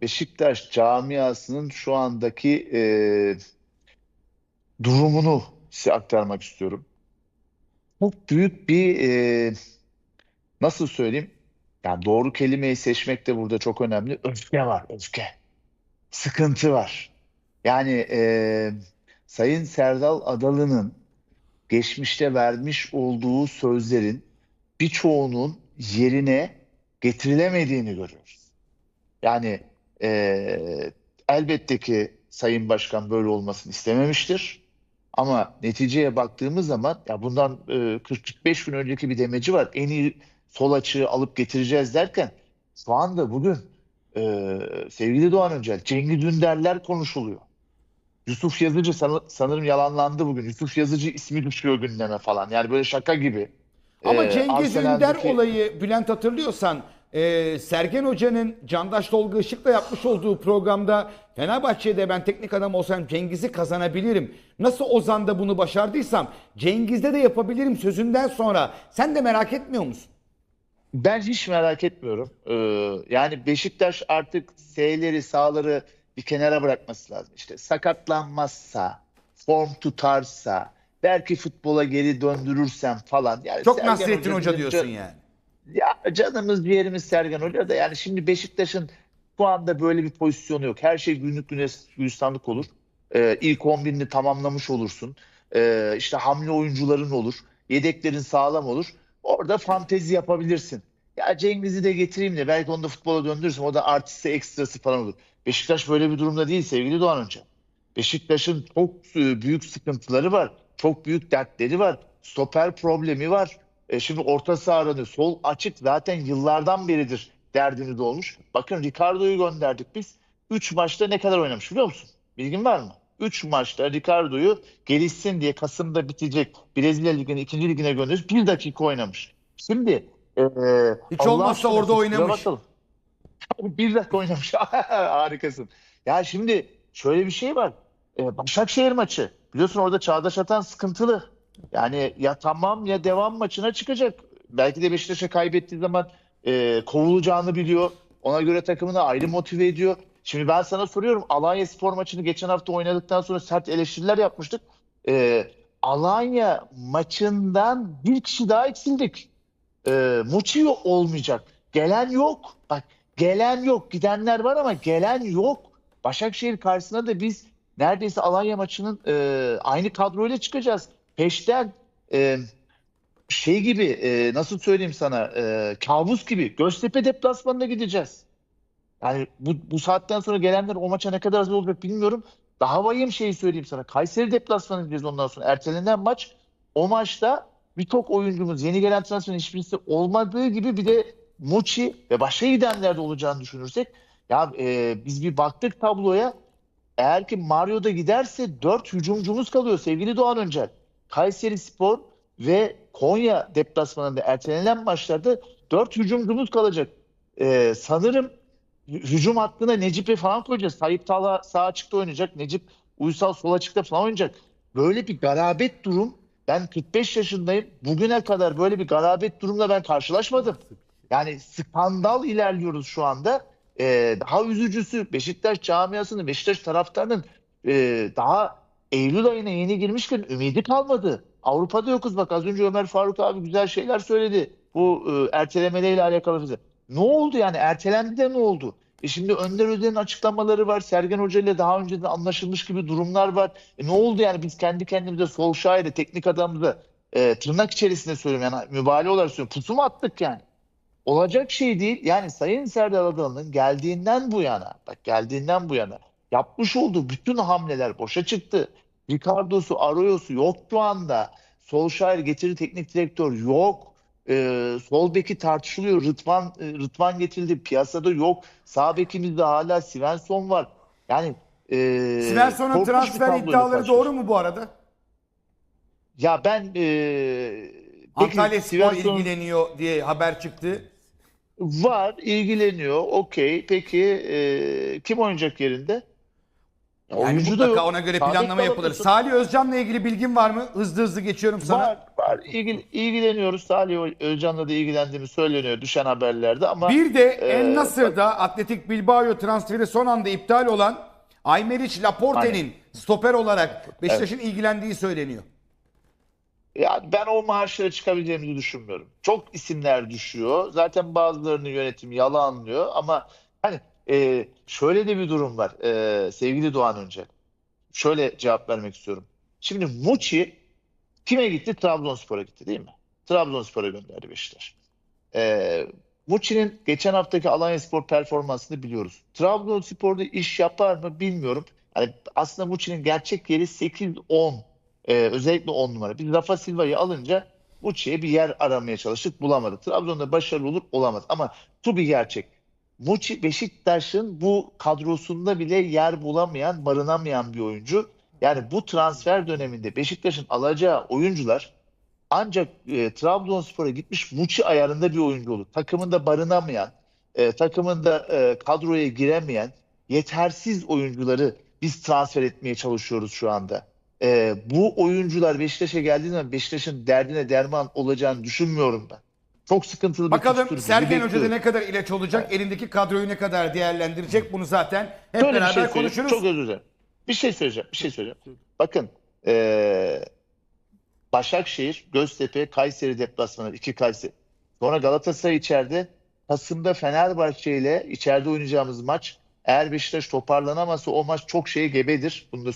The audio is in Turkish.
Beşiktaş camiasının şu andaki e, durumunu size aktarmak istiyorum. Çok büyük bir e, nasıl söyleyeyim? Yani doğru kelimeyi seçmek de burada çok önemli. Öfke var, öfke. Sıkıntı var. Yani e, Sayın Serdal Adalı'nın geçmişte vermiş olduğu sözlerin birçoğunun yerine getirilemediğini görüyoruz. Yani e, elbette ki Sayın Başkan böyle olmasını istememiştir. Ama neticeye baktığımız zaman ya bundan e, 40-45 gün önceki bir demeci var. En iyi sol açığı alıp getireceğiz derken şu anda bugün e, sevgili Doğan Öncel, Cengiz Ünderler konuşuluyor. Yusuf Yazıcı san- sanırım yalanlandı bugün. Yusuf Yazıcı ismi düşüyor gündeme falan. Yani böyle şaka gibi. Ama Ee, Cengiz Ünder Arsenal'deki- olayı Bülent hatırlıyorsan e, Sergen Hoca'nın Candaş Tolga Işık'la yapmış olduğu programda Fenerbahçe'de ben teknik adam olsam Cengiz'i kazanabilirim. Nasıl Ozan'da bunu başardıysam Cengiz'de de yapabilirim sözünden sonra sen de merak etmiyor musun? Ben hiç merak etmiyorum. Ee, yani Beşiktaş artık S'leri, sağları bir kenara bırakması lazım. İşte sakatlanmazsa, form tutarsa, belki futbola geri döndürürsem falan. Yani Çok Sergen Nasrettin Hoca diyorsun yani. Ya canımız ciğerimiz Sergen Hoca da yani şimdi Beşiktaş'ın şu anda böyle bir pozisyonu yok. Her şey günlük günes, gülistanlık olur. Ee, ilk 11'ini tamamlamış olursun. Ee, işte hamle oyuncuların olur. Yedeklerin sağlam olur. Orada fantezi yapabilirsin. Ya Cengiz'i de getireyim de belki onu da futbola döndürürsün. O da artısı ekstrası falan olur. Beşiktaş böyle bir durumda değil sevgili Doğan Hoca. Beşiktaş'ın çok e, büyük sıkıntıları var. Çok büyük dertleri var. Stoper problemi var. E, şimdi orta saha aranıyor. Sol açık zaten yıllardan beridir derdimiz olmuş. Bakın Ricardo'yu gönderdik biz. 3 maçta ne kadar oynamış biliyor musun? Bilgin var mı? 3 maçta Ricardo'yu gelişsin diye Kasım'da bitecek Brezilya Ligi'nin ikinci ligine göndermiş. 1 dakika oynamış. Şimdi e, Hiç Allah olmazsa orada oynamış. Bir dakika oynamış. Harikasın. Ya şimdi şöyle bir şey var. Ee, Başakşehir maçı. Biliyorsun orada Çağdaş Atan sıkıntılı. Yani ya tamam ya devam maçına çıkacak. Belki de Beşiktaş'a kaybettiği zaman e, kovulacağını biliyor. Ona göre takımını ayrı motive ediyor. Şimdi ben sana soruyorum. Alanya Spor maçını geçen hafta oynadıktan sonra sert eleştiriler yapmıştık. Ee, Alanya maçından bir kişi daha eksildik. Ee, Muçi olmayacak. Gelen yok. Bak gelen yok. Gidenler var ama gelen yok. Başakşehir karşısına da biz neredeyse Alanya maçının e, aynı kadroyla çıkacağız. Peşten e, şey gibi e, nasıl söyleyeyim sana e, kabus gibi Göztepe deplasmanına gideceğiz. Yani bu, bu saatten sonra gelenler o maça ne kadar hazır olacak bilmiyorum. Daha vahim şeyi söyleyeyim sana. Kayseri deplasmanına gideceğiz ondan sonra. Ertelenen maç. O maçta birçok oyuncumuz yeni gelen transferin hiçbirisi olmadığı gibi bir de Muçi ve başka gidenler de olacağını düşünürsek ya e, biz bir baktık tabloya eğer ki Mario da giderse 4 hücumcumuz kalıyor sevgili Doğan Öncel. Kayseri Spor ve Konya deplasmanında ertelenen maçlarda 4 hücumcumuz kalacak. E, sanırım hü- hücum hattına Necip'i falan koyacağız. Tayyip Talha sağ açıkta oynayacak. Necip Uysal sol açıkta falan oynayacak. Böyle bir garabet durum. Ben 45 yaşındayım. Bugüne kadar böyle bir garabet durumla ben karşılaşmadım. Yani skandal ilerliyoruz şu anda. Ee, daha üzücüsü Beşiktaş camiasının, Beşiktaş taraftarının e, daha Eylül ayına yeni girmişken ümidi kalmadı. Avrupa'da yokuz bak az önce Ömer Faruk abi güzel şeyler söyledi. Bu e, ertelemeyle alakalı. Ne oldu yani ertelendi de ne oldu? E şimdi Önder Öder'in açıklamaları var. Sergen Hoca ile daha önceden anlaşılmış gibi durumlar var. E ne oldu yani biz kendi kendimize Solskjaer'e, teknik adamımıza e, tırnak içerisinde söylüyorum yani mübalağa olarak söylüyorum. Pusu mu attık yani? Olacak şey değil. Yani Sayın Serdar Adalı'nın geldiğinden bu yana, bak geldiğinden bu yana yapmış olduğu bütün hamleler boşa çıktı. Ricardo'su, Arroyo'su yok şu anda. Solskjaer getiri teknik direktör yok. Ee, sol beki tartışılıyor. Rıdvan, e, Rıdvan getirildi. Piyasada yok. Sağ bekimizde hala Svensson var. Yani e, Svensson'un transfer iddiaları doğru mu bu arada? Ya ben e, Antalya Spor Svensson- ilgileniyor diye haber çıktı. Var, ilgileniyor. Okey. Peki e, kim oynayacak yerinde? Yani oyuncu da mutlaka yok. ona göre Sabit planlama yapılır. Salih Özcan'la ilgili bilgin var mı? Hızlı hızlı geçiyorum sana. Var, var. İlgil, ilgileniyoruz. Salih Özcan'la da ilgilendiğimi söyleniyor düşen haberlerde ama Bir de Ee, El Nasır'da Atletik Bilbao transferi son anda iptal olan Aymeric Laporte'nin stoper olarak Beşiktaş'ın ilgilendiği söyleniyor. Ya ben o maaşlara çıkabileceğimizi düşünmüyorum. Çok isimler düşüyor. Zaten bazılarını yönetim yalanlıyor ama hani e, şöyle de bir durum var e, sevgili Doğan Öncel. Şöyle cevap vermek istiyorum. Şimdi Muçi kime gitti? Trabzonspor'a gitti değil mi? Trabzonspor'a gönderdi Beşiktaş. E, Muçi'nin geçen haftaki Alanyaspor performansını biliyoruz. Trabzonspor'da iş yapar mı bilmiyorum. Yani aslında Muçi'nin gerçek yeri 8-10. Ee, özellikle 10 numara. Biz Rafa Silva'yı alınca Muçi'ye bir yer aramaya çalıştık bulamadı. Trabzon'da başarılı olur olamaz. Ama şu bir gerçek. Muçi Beşiktaş'ın bu kadrosunda bile yer bulamayan, barınamayan bir oyuncu. Yani bu transfer döneminde Beşiktaş'ın alacağı oyuncular ancak e, Trabzonspor'a gitmiş Muçi ayarında bir oyuncu olur. Takımında barınamayan, e, takımında e, kadroya giremeyen yetersiz oyuncuları biz transfer etmeye çalışıyoruz şu anda. E, bu oyuncular Beşiktaş'a geldiği zaman Beşiktaş'ın derdine derman olacağını düşünmüyorum ben. Çok sıkıntılı bir Bakalım bizi Sergen Hoca da ne kadar ilaç olacak, elindeki kadroyu ne kadar değerlendirecek bunu zaten hep Şöyle beraber şey konuşuruz. Çok özür dilerim. Bir şey söyleyeceğim. Bir şey söyleyeceğim. Bakın eee, Başakşehir, Göztepe, Kayseri deplasmanı. iki Kayseri. Sonra Galatasaray içeride. Kasım'da Fenerbahçe ile içeride oynayacağımız maç eğer Beşiktaş toparlanamazsa o maç çok şeye gebedir. Bunu da